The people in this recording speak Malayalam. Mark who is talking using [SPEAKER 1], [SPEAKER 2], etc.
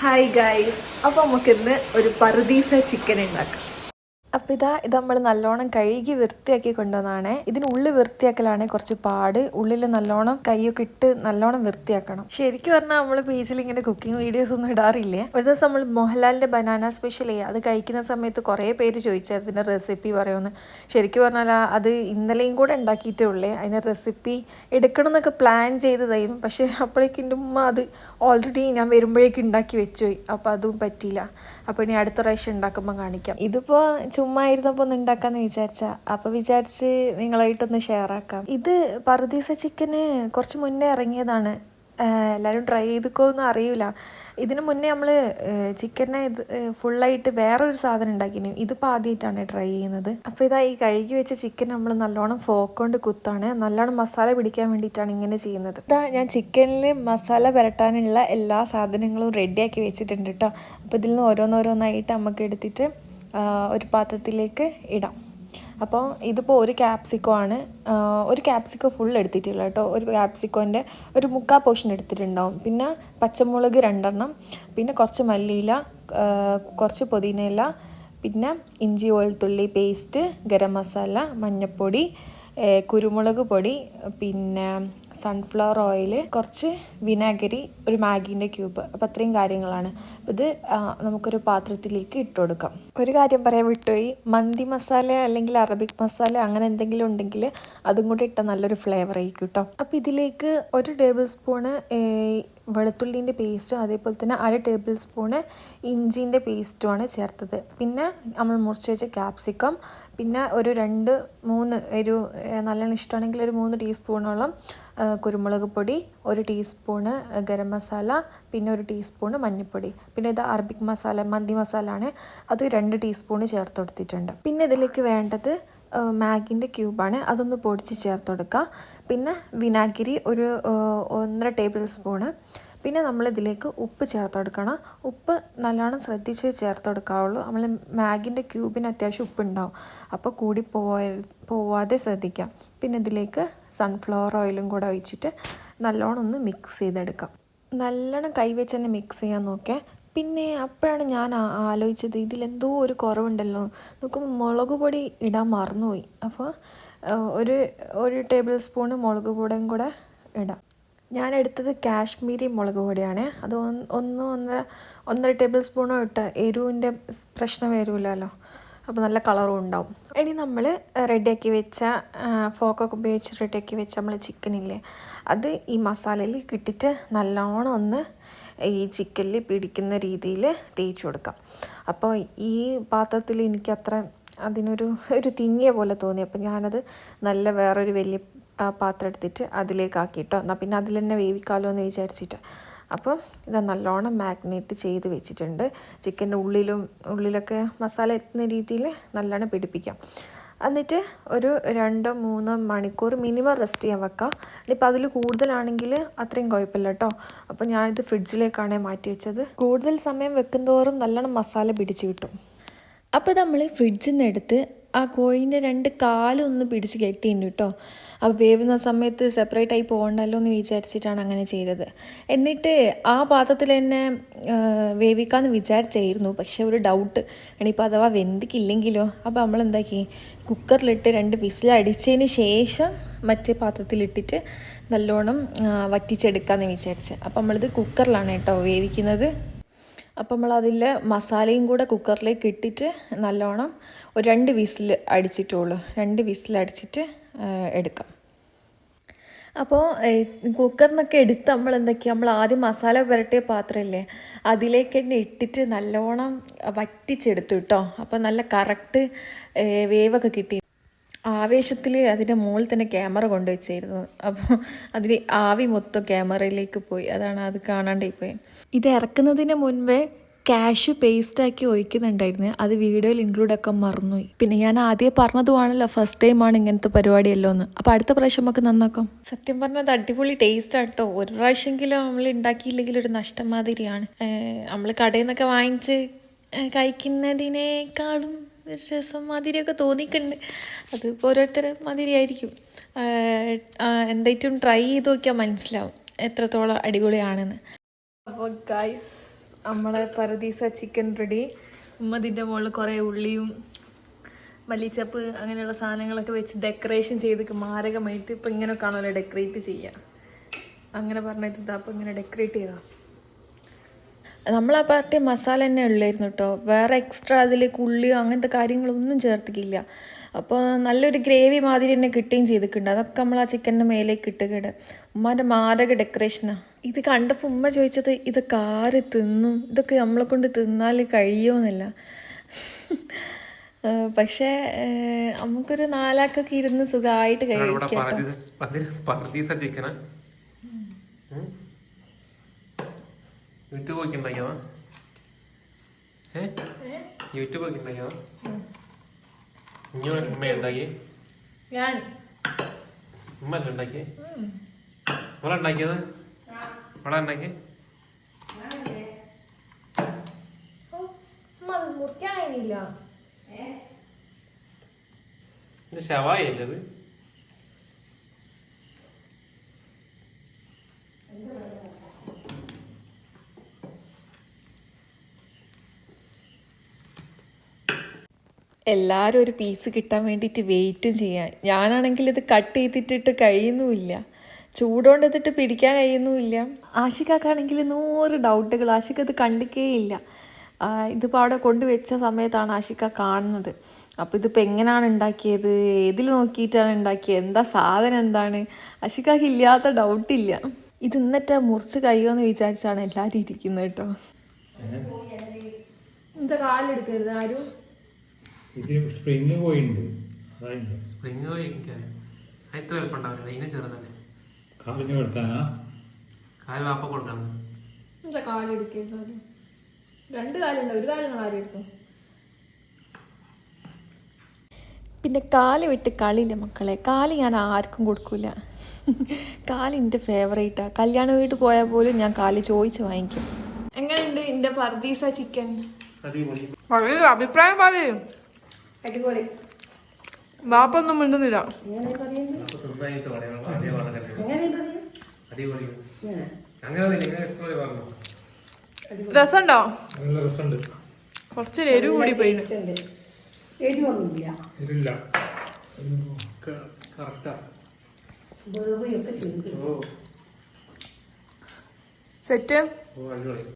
[SPEAKER 1] ഹായ് ഗൈസ് അപ്പോൾ നമുക്കിന്ന് ഒരു പറുദീസ ചിക്കൻ ഉണ്ടാക്കാം അപ്പോൾ ഇതാ ഇത് നമ്മൾ നല്ലോണം കഴുകി വൃത്തിയാക്കി കൊണ്ടുവന്നതാണ് ഇതിനുള്ളിൽ വൃത്തിയാക്കലാണ് കുറച്ച് പാട്. ഉള്ളിൽ നല്ലോണം കൈയൊക്കെ ഇട്ട് നല്ലോണം വൃത്തിയാക്കണം. ശരിക്കും പറഞ്ഞാൽ നമ്മൾ പേജിൽ ഇങ്ങനെ കുക്കിംഗ് വീഡിയോസ് ഒന്നും ഇടാറില്ലേ? ഒരു ദിവസം നമ്മൾ മോഹൻലാലിന്റെ ബനാന സ്പെഷ്യൽ അത് കഴിക്കുന്ന സമയത്ത് കുറേ പേര് ചോദിച്ചു അതിന്റെ റെസിപ്പി പറയുമെന്ന് ശരിക്കും പറഞ്ഞാൽ അത് ഇന്നലെയും കൂടെ ഉണ്ടാക്കിയിട്ടേ ഉള്ളേ. അതിന്റെ റെസിപ്പി എടുക്കണം എന്നൊക്കെ പ്ലാൻ ചെയ്തതായിരുന്നു. പക്ഷേ അപ്പോഴേക്കും ഉമ്മ അത് ഓൾറെഡി ഞാൻ വരുമ്പോഴേക്കും ഉണ്ടാക്കി വെച്ചുപോയി. അപ്പോൾ അതും പറ്റിയില്ല. അപ്പോൾ ഇനി അടുത്ത പ്രാവശ്യം ഉണ്ടാക്കുമ്പോൾ കാണിക്കാം. ഇതിപ്പോൾ ചുമ്മാ ഇരുന്നപ്പോൾ ഒന്ന് ഉണ്ടാക്കാമെന്ന് വിചാരിച്ച. അപ്പോൾ വിചാരിച്ച് നിങ്ങളായിട്ടൊന്ന് ഷെയർ ആക്കാം ഇത് പറുദീസ ചിക്കന് കുറച്ച് മുന്നേ ഇറങ്ങിയതാണ്. എല്ലാവരും ട്രൈ ചെയ്തിക്കോന്നും അറിയില്ല ഇതിന് മുന്നേ നമ്മൾ ചിക്കനെ ഇത് ഫുള്ളായിട്ട് വേറൊരു സാധനം ഉണ്ടാക്കിനു. ഇതിപ്പോൾ ആദ്യമായിട്ടാണ് ട്രൈ ചെയ്യുന്നത്. അപ്പോൾ ഇതാ ഈ കഴുകി വെച്ച ചിക്കൻ നമ്മൾ നല്ലോണം ഫോക്ക് കൊണ്ട് കുത്താണ്. നല്ലോണം മസാല പിടിക്കാൻ വേണ്ടിയിട്ടാണ് ഇങ്ങനെ ചെയ്യുന്നത്. ഇതാ ഞാൻ ചിക്കനിൽ മസാല പുരട്ടാനുള്ള എല്ലാ സാധനങ്ങളും റെഡിയാക്കി വെച്ചിട്ടുണ്ട് കേട്ടോ അപ്പോൾ ഇതിൽ നിന്ന് ഓരോന്നോരോന്നായിട്ട് നമുക്ക് എടുത്തിട്ട് ഒരു പാത്രത്തിലേക്ക് ഇടാം. അപ്പോൾ ഇതിപ്പോൾ ഒരു ക്യാപ്സിക്കോ ആണ്. ഒരു ക്യാപ്സിക്കോ ഫുൾ എടുത്തിട്ടില്ല കേട്ടോ. ഒരു ക്യാപ്സിക്കോന്റെ ഒരു മുക്കാൽ പോർഷൻ എടുത്തിട്ടുണ്ടാവും. പിന്നെ പച്ചമുളക് രണ്ടെണ്ണം പിന്നെ കുറച്ച് മല്ലിയില കുറച്ച് പുതിനയില പിന്നെ ഇഞ്ചി വെളുത്തുള്ളി പേസ്റ്റ് ഗരം മസാല മഞ്ഞൾപ്പൊടി കുരുമുളക് പൊടി പിന്നെ സൺഫ്ലവർ ഓയിൽ കുറച്ച് വിനാഗിരി ഒരു മാഗീന്റെ ക്യൂബ് അപ്പോൾ അത്രയും കാര്യങ്ങളാണ്. ഇത് നമുക്കൊരു പാത്രത്തിലേക്ക് ഇട്ട് കൊടുക്കാം. ഒരു കാര്യം പറയാൻ വിട്ടുപോയി മന്തി മസാല അല്ലെങ്കിൽ അറബിക് മസാല അങ്ങനെ എന്തെങ്കിലും ഉണ്ടെങ്കിൽ അതും കൂടി ഇട്ടാൽ നല്ലൊരു ഫ്ലേവർ ആയിരിക്കും കേട്ടോ അപ്പോൾ ഇതിലേക്ക് ഒരു ടേബിൾ സ്പൂണ് വെളുത്തുള്ളിന്റെ പേസ്റ്റും അതേപോലെ തന്നെ അര ടേബിൾ സ്പൂണ് ഇഞ്ചിന്റെ പേസ്റ്റുമാണ് ചേർത്തത്. പിന്നെ നമ്മൾ മുറിച്ച് വെച്ച ക്യാപ്സിക്കം പിന്നെ ഒരു രണ്ട് മൂന്ന് ഒരു നല്ലോണം ഇഷ്ടമാണെങ്കിൽ ഒരു മൂന്ന് ടീസ്പൂണോളം കുരുമുളക് പൊടി ഒരു ടീസ്പൂണ് ഗരം മസാല പിന്നെ ഒരു ടീസ്പൂണ് മഞ്ഞൾപ്പൊടി. പിന്നെ ഇത് അറബിക് മസാല മന്തി മസാല ആണ്. അത് രണ്ട് ടീസ്പൂണ് ചേർത്ത് കൊടുത്തിട്ടുണ്ട്. പിന്നെ ഇതിലേക്ക് വേണ്ടത് മാഗിന്റെ ക്യൂബാണ്. അതൊന്ന് പൊടിച്ച് ചേർത്ത് കൊടുക്കുക പിന്നെ വിനാഗിരി ഒരു ഒന്നര ടേബിൾ സ്പൂണ്. പിന്നെ നമ്മൾ ഇതിലേക്ക് ഉപ്പ് ചേർത്ത് കൊടുക്കണം ഉപ്പ് നല്ലോണം ശ്രദ്ധിച്ച് ചേർത്ത് കൊടുക്കാവുള്ളൂ നമ്മൾ മാഗിന്റെ ക്യൂബിന് അത്യാവശ്യം ഉപ്പുണ്ടാവും. അപ്പോൾ കൂടി പോവാ പോവാതെ ശ്രദ്ധിക്കാം. പിന്നെ ഇതിലേക്ക് സൺഫ്ലവർ ഓയിലും കൂടെ ഒഴിച്ചിട്ട് നല്ലോണം ഒന്ന് മിക്സ് ചെയ്തെടുക്കാം. നല്ലോണം കൈവച്ച് തന്നെ മിക്സ് ചെയ്യാൻ നോക്കേ. പിന്നെ അപ്പോഴാണ് ഞാൻ ആലോചിച്ചത് ഇതിലെന്തോ ഒരു കുറവുണ്ടല്ലോ. നോക്കുമ്പോൾ മുളക് പൊടി ഇടാൻ മറന്നുപോയി. അപ്പോൾ ഒരു ഒരു ടേബിൾ സ്പൂൺ മുളക് പൊടിയും കൂടെ ഇടാം. ഞാൻ എടുത്തത് കാശ്മീരി മുളക് പൊടിയാണ്. അത് ഒന്ന് ഒന്നര ഒന്നര ടേബിൾ സ്പൂണോ ഇട്ട് എരിവിന്റെ പ്രശ്നം വരില്ലല്ലോ അപ്പോൾ നല്ല കളറും ഉണ്ടാവും. ഇനി നമ്മൾ റെഡിയാക്കി വെച്ച ഫോക്കൊക്കെ ഉപയോഗിച്ച് റെഡിയാക്കി വെച്ച നമ്മൾ ചിക്കനില്ലേ അത് ഈ മസാലയിൽ കിട്ടിയിട്ട് നല്ലോണം ഒന്ന് ഈ ചിക്കനിൽ പിടിക്കുന്ന രീതിയിൽ തേച്ച് കൊടുക്കാം. അപ്പോൾ ഈ പാത്രത്തിൽ എനിക്ക് അത്ര അതിനൊരു ഒരു തിങ്ങിയ പോലെ തോന്നി. അപ്പോൾ ഞാനത് നല്ല വേറൊരു വലിയ പാത്രം എടുത്തിട്ട് അതിലേക്ക് ആക്കിയിട്ടോ എന്നാൽ പിന്നെ അതിൽ തന്നെ വേവിക്കാലോ എന്ന് വിചാരിച്ചിട്ട്. അപ്പോൾ ഇത് നല്ലോണം മാഗ്നേറ്റ് ചെയ്ത് വെച്ചിട്ടുണ്ട്. ചിക്കന്റെ ഉള്ളിലും ഉള്ളിലൊക്കെ മസാല എത്തുന്ന രീതിയിൽ നല്ലോണം പിടിപ്പിക്കാം. എന്നിട്ട് ഒരു രണ്ടോ മൂന്നോ മണിക്കൂർ മിനിമം റെസ്റ്റ് ചെയ്യാൻ വെക്കാം. ഇപ്പം അതിൽ കൂടുതലാണെങ്കിൽ അത്രയും കുഴപ്പമില്ല കേട്ടോ അപ്പോൾ ഞാനിത് ഫ്രിഡ്ജിലേക്കാണ് മാറ്റി വെച്ചത്. കൂടുതൽ സമയം വെക്കുന്തോറും നല്ലോണം മസാല പിടിച്ച് കിട്ടും. അപ്പോൾ നമ്മൾ ഫ്രിഡ്ജിൽ നിന്ന് എടുത്ത് ആ കോഴീന്റെ രണ്ട് കാലും ഒന്ന് പിടിച്ച് കെട്ടിയിട്ടുണ്ട് കേട്ടോ. അപ്പോൾ വേവുന്ന സമയത്ത് സെപ്പറേറ്റ് ആയി പോകണ്ടല്ലോ എന്ന് വിചാരിച്ചിട്ടാണ് അങ്ങനെ ചെയ്തത്. എന്നിട്ട് ആ പാത്രത്തിൽ തന്നെ വേവിക്കാമെന്ന് വിചാരിച്ചായിരുന്നു. പക്ഷേ ഒരു ഡൗട്ട് ഇനിയിപ്പോൾ അഥവാ വെന്തിക്കില്ലെങ്കിലോ? അപ്പോൾ നമ്മൾ എന്താക്കി കുക്കറിലിട്ട് രണ്ട് വിസിൽ അടിച്ചതിന് ശേഷം മറ്റേ പാത്രത്തിലിട്ടിട്ട് നല്ലോണം വറ്റിച്ചെടുക്കാമെന്ന് വിചാരിച്ച്. അപ്പോൾ നമ്മളിത് കുക്കറിലാണ് കേട്ടോ വേവിക്കുന്നത്. അപ്പം നമ്മൾ അതിൽ മസാലയും കൂടെ കുക്കറിലേക്ക് ഇട്ടിട്ട് നല്ലോണം ഒരു രണ്ട് വിസിൽ അടിച്ചിട്ടുള്ളൂ. രണ്ട് വിസിൽ അടിച്ചിട്ട് എടുക്കാം. അപ്പോൾ കുക്കറിൽ നിന്നൊക്കെ എടുത്ത് നമ്മൾ എന്തൊക്കെയാണ് നമ്മൾ ആദ്യം മസാല പുരട്ടിയ പാത്രമില്ലേ? അതിലേക്ക് തന്നെ ഇട്ടിട്ട് നല്ലോണം വറ്റിച്ചെടുത്തു കേട്ടോ. അപ്പോൾ നല്ല കറക്റ്റ് വേവൊക്കെ കിട്ടി. ആവേശത്തിൽ അതിന്റെ മുകളിൽ തന്നെ ക്യാമറ കൊണ്ടുവച്ചായിരുന്നു. അപ്പോൾ അതിൽ ആവി മൊത്തം ക്യാമറയിലേക്ക് പോയി. അതാണ് അത് കാണാണ്ടായി പോയി. ഇത് ഇറക്കുന്നതിന് മുൻപേ ക്യാഷ് പേസ്റ്റാക്കി ഒഴിക്കുന്നുണ്ടായിരുന്നു. അത് വീഡിയോയിൽ ഇൻക്ലൂഡ് ആക്കാൻ മറന്നുപോയി. പിന്നെ ഞാൻ ആദ്യം പറഞ്ഞതുമാണല്ലോ ഫസ്റ്റ് ടൈമാണ് ഇങ്ങനത്തെ പരിപാടിയല്ലോ എന്ന്. അപ്പോൾ അടുത്ത പ്രാവശ്യം നമുക്ക് നന്നാക്കാം. സത്യം പറഞ്ഞാൽ അത് അടിപൊളി ടേസ്റ്റ് ആട്ടോ ഒരു പ്രാവശ്യമെങ്കിലും നമ്മൾ ഉണ്ടാക്കിയില്ലെങ്കിൽ ഒരു നഷ്ടം മാതിരിയാണ് നമ്മൾ കടയിൽ നിന്നൊക്കെ വാങ്ങിച്ച് കഴിക്കുന്നതിനേക്കാളും രസം മാതിരിയൊക്കെ തോന്നിയിട്ടുണ്ട്. അതിപ്പോൾ ഓരോരുത്തരും മാതിരിയായിരിക്കും. എന്തായിട്ടും ട്രൈ ചെയ്ത് നോക്കിയാൽ മനസ്സിലാവും എത്രത്തോളം അടിപൊളിയാണെന്ന്. അപ്പോൾ ഗൈസ് നമ്മളെ പരദീസ ചിക്കൻ റെഡി ഉമ്മതിന്റെ മുകളിൽ കുറേ ഉള്ളിയും മല്ലിച്ചപ്പ് അങ്ങനെയുള്ള സാധനങ്ങളൊക്കെ വെച്ച് ഡെക്കറേഷൻ ചെയ്ത് മാരകമായിട്ട് ഇപ്പം ഇങ്ങനെ കാണുമല്ലോ ഡെക്കറേറ്റ് ചെയ്യുക അങ്ങനെ പറഞ്ഞിട്ട് ഇതാ അപ്പം ഇങ്ങനെ ഡെക്കറേറ്റ് ചെയ്താ. നമ്മൾ ആ പാർട്ടി മസാല തന്നെ ഉള്ളായിരുന്നു കേട്ടോ. വേറെ എക്സ്ട്രാ അതിലേക്ക് ഉള്ളിയോ അങ്ങനത്തെ കാര്യങ്ങളൊന്നും ചേർത്തിക്കില്ല. അപ്പോൾ നല്ലൊരു ഗ്രേവി മാതിരി തന്നെ കിട്ടുകയും ചെയ്തിട്ടുണ്ട്. അതൊക്കെ നമ്മൾ ആ ചിക്കന്റെ മേലേക്ക് ഇട്ടുകയാണ് ഉമ്മാന്റെ മാരക ഡെക്കറേഷനാണ് ഇത് കണ്ടപ്പോൾ ഉമ്മ ചോദിച്ചത് ഇതൊക്കെ ആര് തിന്നും? ഇതൊക്കെ നമ്മളെ കൊണ്ട് തിന്നാൽ കഴിയുമെന്നില്ല പക്ഷേ നമുക്കൊരു നാലാക്കൊക്കെ ഇരുന്ന് സുഖമായിട്ട് കഴിക്കാം
[SPEAKER 2] പരദീസ പതി- പരദീസ ചിക്കനാ യൂട്യൂബ് ഒക്കെ ഉണ്ടാക്കിയതാ ഏ? യൂട്യൂബ് ഒക്കെ ഉണ്ടാക്കിയതാ ഇനി ഉമ്മ ഉണ്ടാക്കി
[SPEAKER 1] ഞാൻ.
[SPEAKER 2] ഉമ്മ അല്ല ഉണ്ടാക്കി ഇവിടെ ഉണ്ടാക്കിയത്? ഇവിടെ ഉണ്ടാക്കി ഷവായി അല്ലേ ഇത്?
[SPEAKER 1] എല്ലാവരും ഒരു പീസ് കിട്ടാൻ വേണ്ടിയിട്ട് വെയിറ്റും ചെയ്യാൻ ഞാനാണെങ്കിൽ ഇത് കട്ട് ചെയ്തിട്ടിട്ട് കഴിയുന്നുമില്ല. ചൂടോണ്ട് എത്തിട്ട് പിടിക്കാൻ കഴിയുന്നുമില്ല. ആശിക്കാക്കാണെങ്കിൽ നൂറ് ഡൗട്ടുകൾ ആഷിക്ക് അത് കണ്ടിക്കേയില്ല. ഇതിപ്പോൾ അവിടെ കൊണ്ടുവച്ച സമയത്താണ് ആഷിക്ക കാണുന്നത്. അപ്പോൾ ഇതിപ്പോൾ എങ്ങനെയാണ് ഉണ്ടാക്കിയത്? ഏതിൽ നോക്കിയിട്ടാണ് ഉണ്ടാക്കിയത് എന്താ സാധനം എന്താണ്? ആശിക്കാക്ക് ഇല്ലാത്ത ഡൗട്ടില്ല ഇത് ഇന്നത്തെ മുറിച്ച് കഴിയുമെന്ന് വിചാരിച്ചാണ് എല്ലാവരും ഇരിക്കുന്നത് കേട്ടോ. എന്താ കാലെടുക്കരുത് ആരും?
[SPEAKER 3] ഇത് സ്പ്രിങ് പോയിണ്ട്.
[SPEAKER 2] സ്പ്രിങ് പോയി എനിക്കറിയാം എത്ര എളുപ്പം ഉണ്ടാവില്ല ഇതിനെ ചെറുതല്ലേ?
[SPEAKER 3] കാലിന് കൊടുക്കാനാ
[SPEAKER 2] കാൽ വാപ്പ കൊടുക്കണം.
[SPEAKER 1] എന്താ കാലെടുക്കുന്നത് രണ്ട് കാലുണ്ട്. ഒരു കാലം നിങ്ങൾ ആരും എടുക്കും. പിന്നെ കാൽ വിട്ട് കളിയില്ല മക്കളെ? കാൽ ഞാൻ ആർക്കും കൊടുക്കൂല. കാൽ എന്റെ ഫേവറേറ്റാണ് കല്യാണ വീട്ടിൽ പോയാൽ പോലും ഞാൻ കാൽ ചോദിച്ച് വാങ്ങിക്കും. എങ്ങനെയുണ്ട് എന്റെ പർദീസ ചിക്കൻ
[SPEAKER 4] പറയൂ അഭിപ്രായം പറയൂ.
[SPEAKER 1] അടിപൊളി.
[SPEAKER 4] ബാപ്പൊന്നും മിണ്ടുന്നില്ല.
[SPEAKER 2] രസണ്ടോ
[SPEAKER 4] രസമുണ്ടോ? കുറച്ച് എരിവ് കൂടി
[SPEAKER 2] പോയി
[SPEAKER 4] സെറ്റ്
[SPEAKER 2] ഓ അടിപൊളി.